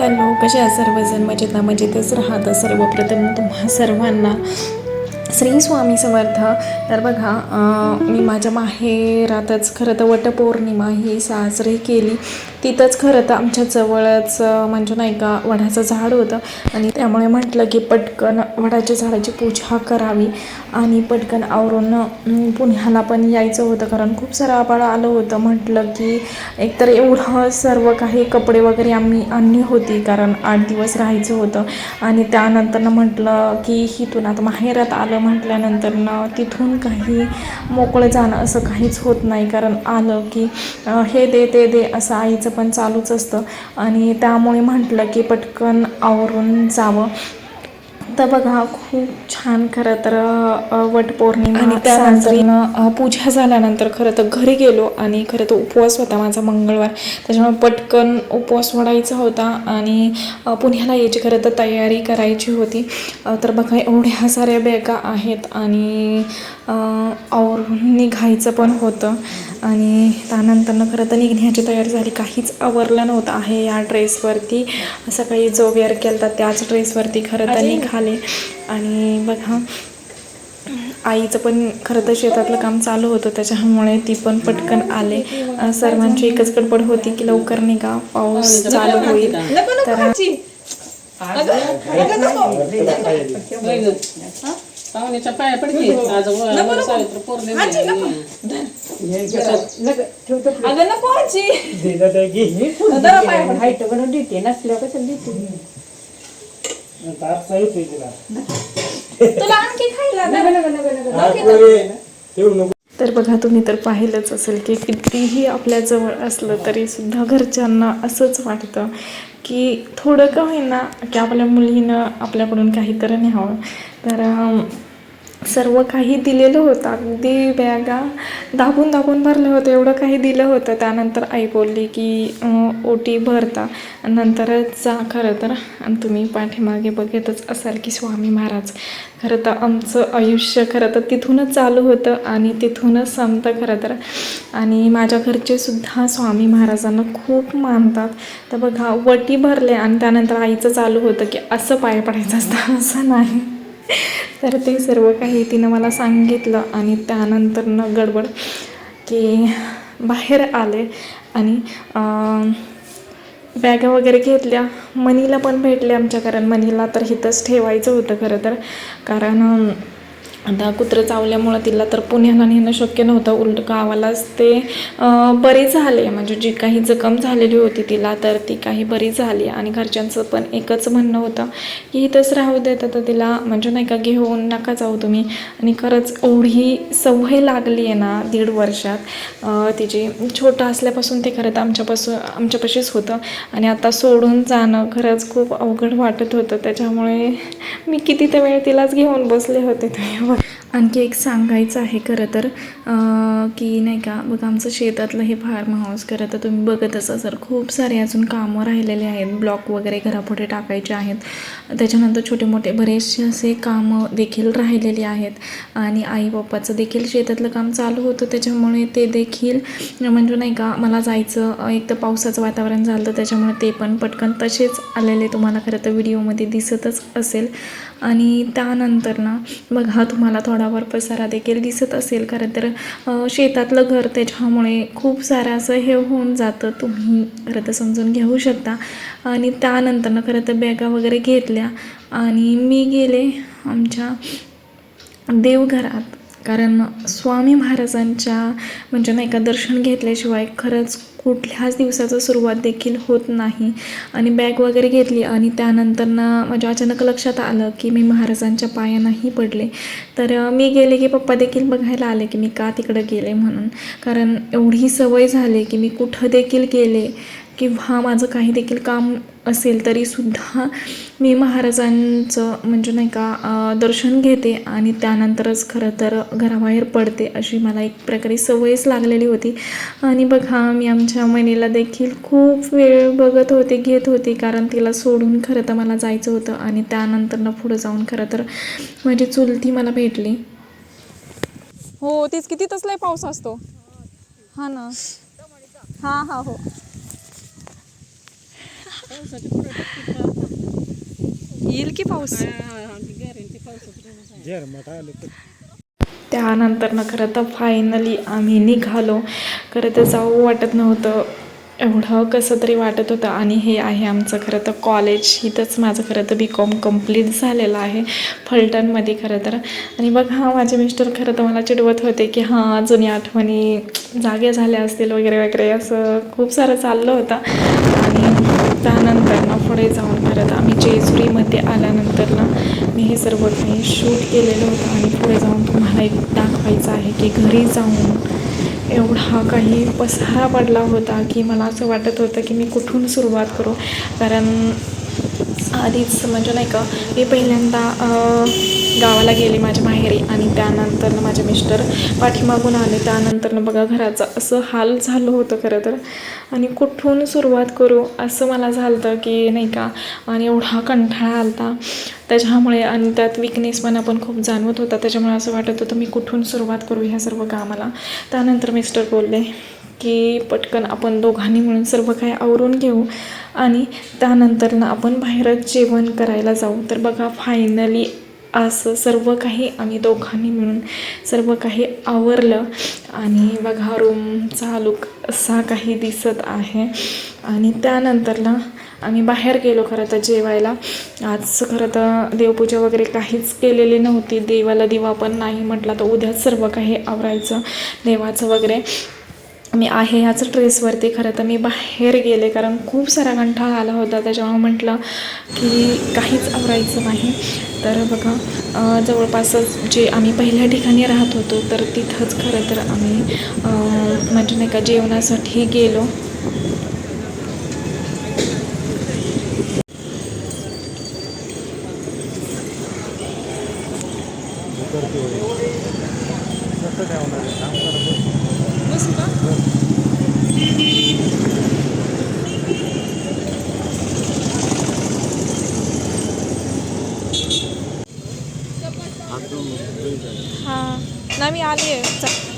Hello कशा सर्वजण? मजेत ना मजेतच राहत सर्वप्रथम तुम्हा सर्वांना. श्री स्वामी समर्थ. तर बघा मी माझ्या माहेरातच खरं तर वटपौर्णिमा ही साजरी केली. तिथंच खरं तर आमच्या जवळच म्हणजे नाही का वडाचं झाड होतं. आणि त्यामुळे म्हटलं की पटकन वडाच्या झाडाची पूजा करावी. आणि पटकन आवरून पुण्याला पण यायचं होतं. कारण खूप सारं आबाळ आलं होतं. म्हटलं की एकतर एवढं सर्व काही कपडे वगैरे आम्ही आणली होती. कारण आठ दिवस राहायचं होतं. आणि त्यानंतर म्हटलं की इथून आता माहेरात आलं म्हटल्यानंतर ना तिथून काही मोकळं जाणं असं काहीच होत नाही. कारण आलं की हे दे ते दे असं आईचं पण चालूच असतं. आणि त्यामुळे म्हटलं की पटकन आवरून जावं. तर बघा खूप छान खरं तर वटपौर्णिमा आणि त्यानंतर पूजा झाल्यानंतर खरं तर घरी गेलो आणि खरं तर उपवास होता माझा मंगळवार. त्याच्यामुळे पटकन उपवास सोडायचा होता आणि पुण्याला यायची खरं तर तयारी करायची होती. तर बघा एवढ्या साऱ्या बॅगा आहेत आणि आवरून निघायचं पण होतं. आणि त्यानंतरनं खरं तर निघण्याची तयारी झाली. काहीच आवरलं नव्हतं. आहे या ड्रेसवरती. सकाळी जो वेअर केला त्याच ड्रेसवरती खरं तर निघाले. आणि बघा आईचं पण खरं तर शेतातलं काम चालू होतं त्याच्यामुळे ती पण पटकन आले. सर्वांची एकच गडबड होती की लवकर निघा पाऊस चालू होईल. तर पाहुण्याच्या पाया पडते आज व- सावित्र पौर्णिमा आहे. अगं नको आजी. हाईट बनवून देते नसल्यावर कसं देते? तुला आणखी खायला तर. बघा तुम्ही तर पाहिलंच असेल की कितीही आपल्याजवळ असलं तरी सुद्धा घरच्यांना असंच वाटतं की थोडं का होईना की आपल्या मुलीनं आपल्याकडून काहीतरी न्यावं. तर सर्व काही दिलेलं होतं. अगदी बॅगा दाबून दाबून भरलं होतं. एवढं काही दिलं होतं. त्यानंतर आई बोलली की ओटी भरता. नंतरच जा खरं तर. आणि तुम्ही पाठीमागे बघतच असाल की स्वामी महाराज खरं तर आमचं आयुष्य खरं तर तिथूनच चालू होतं आणि तिथूनच संपतं खरं तर. आणि माझ्या घरचे सुद्धा स्वामी महाराजांना खूप मानतात. तर बघा वटी भरले आणि त्यानंतर आईचं चालू होतं की असं पाय पडायचं असतं. असं नाही. तर ते सर्व काही तिनं मला सांगितलं आणि त्यानंतरनं गडबड की बाहेर आले आणि बॅगा वगैरे घेतल्या. मनीला पण भेटले आमच्या कारण मनीला तर इथंच ठेवायचं होतं खरं तर. कारण आता कुत्रं चावल्यामुळं तिला तर पुण्याला नेणं शक्य नव्हतं. उलट गावालाच ते बरे बरी झाले. म्हणजे जी काही जखम झालेली होती तिला तर ती काही बरी झाली. आणि घरच्यांचं पण एकच म्हणणं होतं की इथंच राहू देत तर तिला म्हणजे नाही का घेऊन नका जाऊ तुम्ही. आणि खरंच एवढी सवय लागली आहे ना दीड वर्षात. तिची छोटं असल्यापासून ते खरं तर आमच्यापासून आमच्यापाशीच होतं. आणि आता सोडून जाणं खरंच खूप अवघड वाटत होतं. त्याच्यामुळे मी किती तर वेळ तिलाच घेऊन बसले होते. तुम्ही आणखी एक सांगायचं आहे खरं तर की नाही का बघा आमचं शेतातलं हे फार्म हाऊस खरं तर तुम्ही बघतच असाल खूप सारे अजून कामं राहिलेले आहेत ब्लॉक वगैरे घरापुढे टाकायचे आहेत. त्याच्यानंतर छोटे मोठे बरेचसे असे कामं देखील राहिलेले आहेत आणि आई बाप्पाचं देखील शेतातलं काम चालू होतं त्याच्यामुळे ते देखील म्हणजे नाही का मला जायचं एक तर पावसाचं वातावरण झालं त्याच्यामुळे ते पण पटकन तसेच आलेले तुम्हाला खरं तर व्हिडिओमध्ये दिसतच असेल. आणि त्यानंतर ना बघा तुम्हाला थोडाफार पसारा देखील दिसत असेल खरं तर शेतातलं घर त्याच्यामुळे खूप सारं असं हे होऊन जातं. तुम्ही खरं तर समजून घेऊ शकता. आणि त्यानंतर ना खरं तर बॅगा वगैरे घेतल्या आणि मी गेले आमच्या देवघरात. कारण स्वामी महाराजांच्या म्हणजे नाही का दर्शन घेतल्याशिवाय खरंच कुठल्याच दिवसाचं सुरुवात देखील होत नाही. आणि बॅग वगैरे घेतली आणि त्यानंतर ना माझ्या अचानक लक्षात आलं की मी महाराजांच्या पायानाही पडले. तर मी गेले की पप्पा देखील बघायला आले की मी का तिकडं गेले म्हणून. कारण एवढी सवय झाली की मी कुठं देखील गेले. किंवा माझं काही देखील काम असेल तरीसुद्धा मी महाराजांचं म्हणजे नाही का दर्शन घेते आणि त्यानंतरच खरं तर घराबाहेर पडते अशी मला एक प्रकारे सवयच लागलेली होती. आणि बघा मी आमच्या महिनेला देखील खूप वेळ बघत होते घेत होते कारण तिला सोडून खरं तर मला जायचं होतं आणि त्यानंतरनं पुढं जाऊन खरं तर माझी चुलती मला भेटली. हो तेच किती तसलाही पाऊस असतो. हां ना. हां हां हो पावसाची पुढे टक्के पाहता. येईल की पाऊस? हा, हा, हा. त्यानंतर ना खरं तर फायनली आम्ही निघालो. खरं तर जाऊ वाटत नव्हतं. एवढं कसं तरी वाटत होतं आणि हे आहे आमचं खरं तर कॉलेज इथंच माझं खरं तर बी कॉम कंप्लीट झालेलं आहे. फलटणमध्ये खरं तर. आणि बघ हा माझे मिस्टर खरं तर मला चिडवत होते की हां जुनी आठवणी जागे झाल्या असतील वगैरे वगैरे असं खूप सारं चाललं होतं. आणि त्यानंतर ना पुढे जाऊन परत आम्ही जेजुरीमध्ये आल्यानंतर ना मी हे सर्व काही शूट केलेलं होतं आणि पुढे जाऊन तुम्हाला एक दाखवायचं आहे की घरी जाऊन एवढा काही पसारा पडला होता की मला असं वाटत होतं की मी कुठून सुरुवात करू. कारण आधीच म्हणजे नाही का मी पहिल्यांदा गावाला गेले माझ्या माहेरी आणि त्यानंतर माझे मिस्टर पाठीमागून आले. त्यानंतर बघा घराचं असं हाल झालं होतं खरं तर. आणि कुठून सुरुवात करू असं मला झालं होतं की नाही का आणि एवढा कंठाळा आलता. त्याच्यामुळे आणि त्यात विकनेस पण आपण खूप जाणवत होता. त्याच्यामुळे असं वाटत होतं मी कुठून सुरुवात करू ह्या सर्व कामाला. त्यानंतर मिस्टर बोलले की पटकन आपण दोघांनी मिळून सर्व काही आवरून घेऊ. आणि त्यानंतर ना आपण बाहेरच जेवण करायला जाऊ. तर बघा फायनली असं सर्व काही आम्ही दोघांनी मिळून सर्व काही आवरलं. आणि बघा रूमचा लुक असा काही दिसत आहे. आणि त्यानंतर ना आम्ही बाहेर गेलो खरं तर जेवायला. आज खरं तर देवपूजा वगैरे काहीच केलेली नव्हती. देवाला दिवा पण नाही म्हटला तर उद्याच सर्व काही आवरायचं देवाचं वगैरे. मी आहे ह्याच ट्रेसवरती खरं तर मी बाहेर गेले कारण खूप सारा कंठाळा आला होता. त्याच्यामुळे म्हटलं की काहीच आवरायचं नाही. तर बघा जवळपासच जे आम्ही पहिल्या ठिकाणी राहत होतो तर तिथंच खरं तर आम्ही म्हणजे नाही का जेवणासाठी गेलो. हां नाही मी आली आहे.